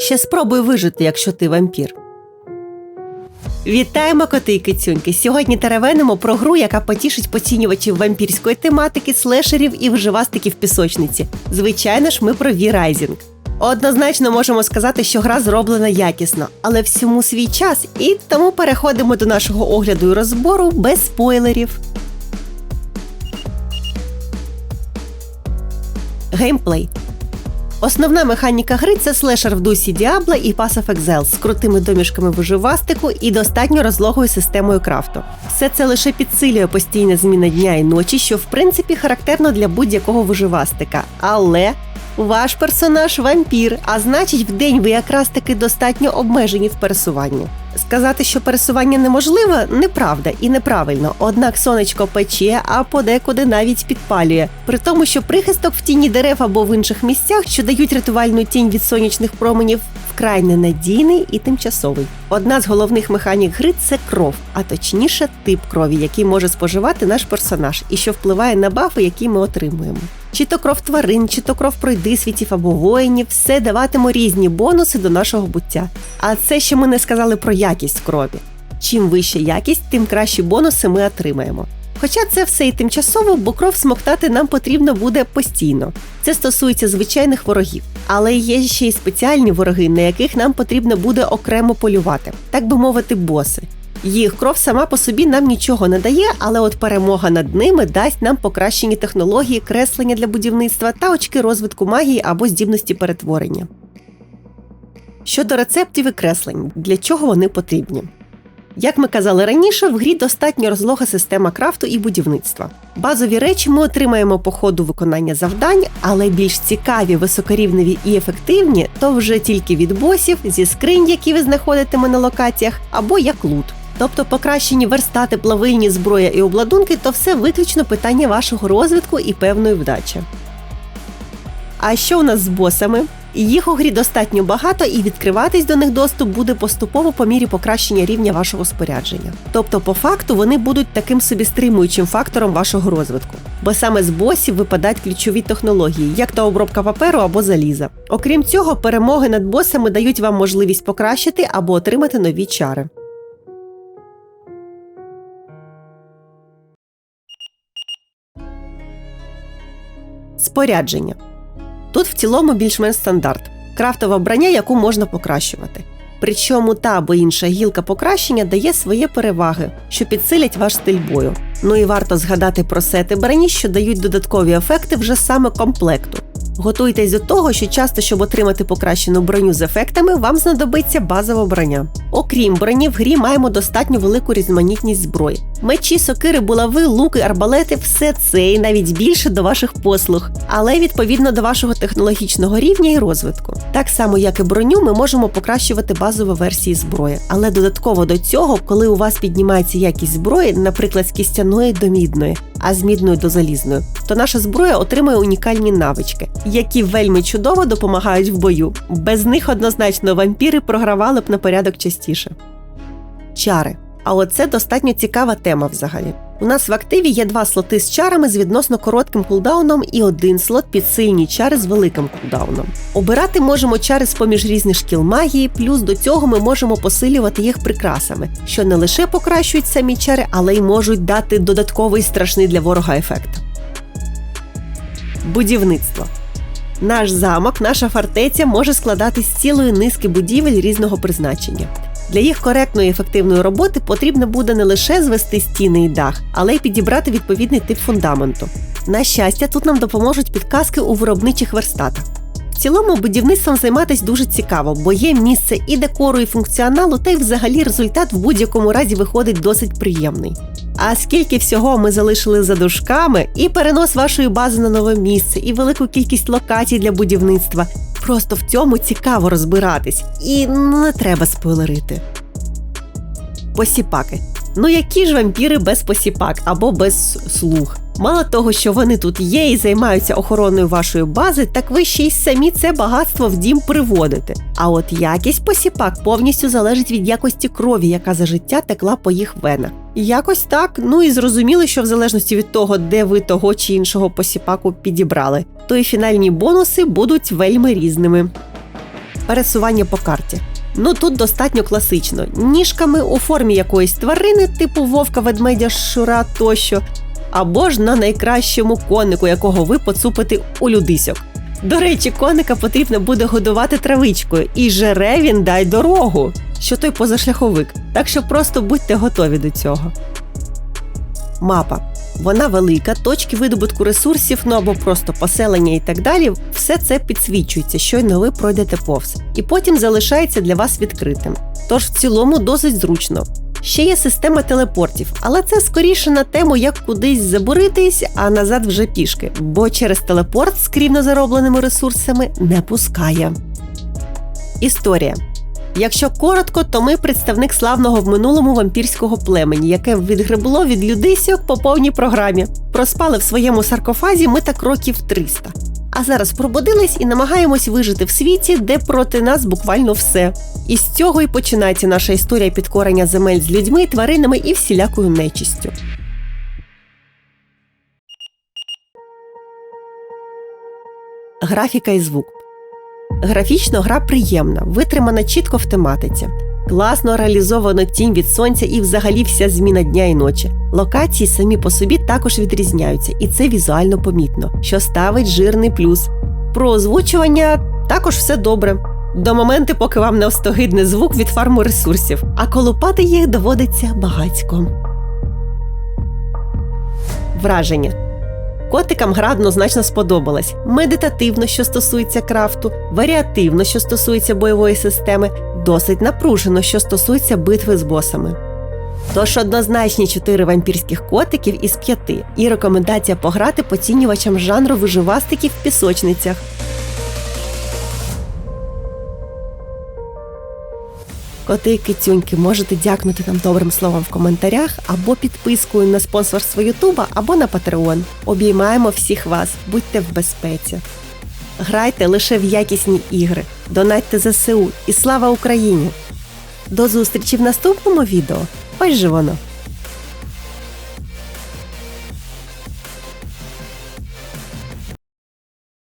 Ще спробуй вижити, якщо ти вампір. Вітаємо коти і кицюньки! Сьогодні теревенимо про гру, яка потішить поцінювачів вампірської тематики, слешерів і вживастиків пісочниці. Звичайно ж, ми про V-Rising. Однозначно можемо сказати, що гра зроблена якісно, але всьому свій час, і тому переходимо до нашого огляду і розбору без спойлерів. Геймплей. Основна механіка гри це слешер в дусі Діабла і Pass of Exile з крутими домішками виживастику і достатньо розлогою системою крафту. Все це лише підсилює постійна зміна дня і ночі, що в принципі характерно для будь-якого виживастика. Але ваш персонаж вампір, а значить, в день ви якраз таки достатньо обмежені в пересуванні. Сказати, що пересування неможливе, неправда і неправильно. Однак сонечко пече, а подекуди навіть підпалює. При тому, що прихисток в тіні дерев або в інших місцях, що дають рятувальну тінь від сонячних променів, вкрай ненадійний і тимчасовий. Одна з головних механік гри це кров, а точніше, тип крові, який може споживати наш персонаж, і що впливає на бафи, які ми отримуємо. Чи то кров тварин, чи то кров пройдисвітів або воїнів, все даватиме різні бонуси до нашого буття. А це ще ми не сказали про якість крові. Чим вища якість, тим кращі бонуси ми отримаємо. Хоча це все і тимчасово, бо кров смоктати нам потрібно буде постійно. Це стосується звичайних ворогів, але є ще й спеціальні вороги, на яких нам потрібно буде окремо полювати, так би мовити, боси. Їх кров сама по собі нам нічого не дає, але от перемога над ними дасть нам покращені технології, креслення для будівництва та очки розвитку магії або здібності перетворення. Щодо рецептів і креслень, для чого вони потрібні? Як ми казали раніше, в грі достатньо розлога система крафту і будівництва. Базові речі ми отримаємо по ходу виконання завдань, але більш цікаві, високорівневі і ефективні то вже тільки від босів, зі скринь, які ви знаходитиме на локаціях, або як лут. Тобто покращені верстати, плавильні зброя і обладунки то все виключно питання вашого розвитку і певної вдачі. А що у нас з босами? Їх у грі достатньо багато, і відкриватись до них доступ буде поступово по мірі покращення рівня вашого спорядження. Тобто, по факту, вони будуть таким собі стримуючим фактором вашого розвитку. Бо саме з босів випадають ключові технології, як то обробка паперу або заліза. Окрім цього, перемоги над босами дають вам можливість покращити або отримати нові чари. Спорядження. Тут в цілому більш-менш стандарт. Крафтова броня, яку можна покращувати. Причому та або інша гілка покращення дає свої переваги, що підсилять ваш стиль бою. Ну і варто згадати про сети броні, що дають додаткові ефекти вже саме комплекту. Готуйтесь до того, що часто, щоб отримати покращену броню з ефектами, вам знадобиться базова броня. Окрім броні, в грі маємо достатньо велику різноманітність зброї. Мечі, сокири, булави, луки, арбалети все це і навіть більше до ваших послуг, але відповідно до вашого технологічного рівня і розвитку. Так само, як і броню, ми можемо покращувати базові версії зброї. Але додатково до цього, коли у вас піднімається якість зброї, наприклад, з кістяної до мідної, а з мідної до залізної, то наша зброя отримує унікальні навички, які вельми чудово допомагають в бою. Без них однозначно вампіри програвали б на порядок частіше. Чари. А оце достатньо цікава тема взагалі. У нас в активі є два слоти з чарами з відносно коротким кулдауном і один слот під сильні чари з великим кулдауном. Обирати можемо чари з поміж різних шкіл магії, плюс до цього ми можемо посилювати їх прикрасами, що не лише покращують самі чари, але й можуть дати додатковий страшний для ворога ефект. Будівництво. Наш замок, наша фортеця може складатись з цілої низки будівель різного призначення. Для їх коректної і ефективної роботи потрібно буде не лише звести стіни і дах, але й підібрати відповідний тип фундаменту. На щастя, тут нам допоможуть підказки у виробничих верстатах. В цілому будівництвом займатися дуже цікаво, бо є місце і декору, і функціоналу, та й взагалі результат в будь-якому разі виходить досить приємний. А скільки всього ми залишили за дужками, і перенос вашої бази на нове місце, і велику кількість локацій для будівництва. Просто в цьому цікаво розбиратись, і не треба спойлерити. Посіпаки. Ну які ж вампіри без посіпак або без слуг? Мало того, що вони тут є і займаються охороною вашої бази, так ви ще й самі це багатство в дім приводите. А от якість посіпак повністю залежить від якості крові, яка за життя текла по їх венах. Якось так, ну і зрозуміло, що в залежності від того, де ви того чи іншого посіпаку підібрали, то і фінальні бонуси будуть вельми різними. пересування по карті. Ну тут достатньо класично: ніжками у формі якоїсь тварини, типу вовка, ведмедя, шура тощо, або ж на найкращому конику, якого ви поцупите у людисьок. До речі, коника потрібно буде годувати травичкою, і жере він дай дорогу, що той позашляховик. Так що просто будьте готові до цього. Мапа. Вона велика, точки видобутку ресурсів, ну або просто поселення і так далі. Все це підсвічується, щойно ви пройдете повз, і потім залишається для вас відкритим. Тож в цілому досить зручно. Ще є система телепортів, але це скоріше на тему, як кудись забуритись, а назад вже пішки, бо через телепорт з крівно заробленими ресурсами не пускає. Історія. Якщо коротко, то ми представник славного в минулому вампірського племені, яке відгребло від людисьок по повній програмі. Проспали в своєму саркофазі ми так років 300. А зараз пробудились і намагаємось вижити в світі, де проти нас буквально все. І з цього і починається наша історія підкорення земель з людьми, тваринами і всілякою нечистю. Графіка і звук. Графічно гра приємна, витримана чітко в тематиці. Класно реалізовано тінь від сонця і взагалі вся зміна дня і ночі. Локації самі по собі також відрізняються, і це візуально помітно, що ставить жирний плюс. Про озвучування також все добре. До моменту, поки вам не остогидне звук від фарму ресурсів, а колупати їх доводиться багацько. Враження. Котикам гра однозначно сподобалась. Медитативно, що стосується крафту, варіативно, що стосується бойової системи, досить напружено, що стосується битви з босами. Тож однозначні чотири вампірських котиків із п'яти, і рекомендація пограти поцінювачам жанру виживастиків в пісочницях. Коти кицюньки можете дякнути нам добрим словом в коментарях або підпискою на спонсорство Ютуба, або на Patreon. Обіймаємо всіх вас, будьте в безпеці. Грайте лише в якісні ігри, донатьте ЗСУ і слава Україні! До зустрічі в наступному відео. Ось же воно!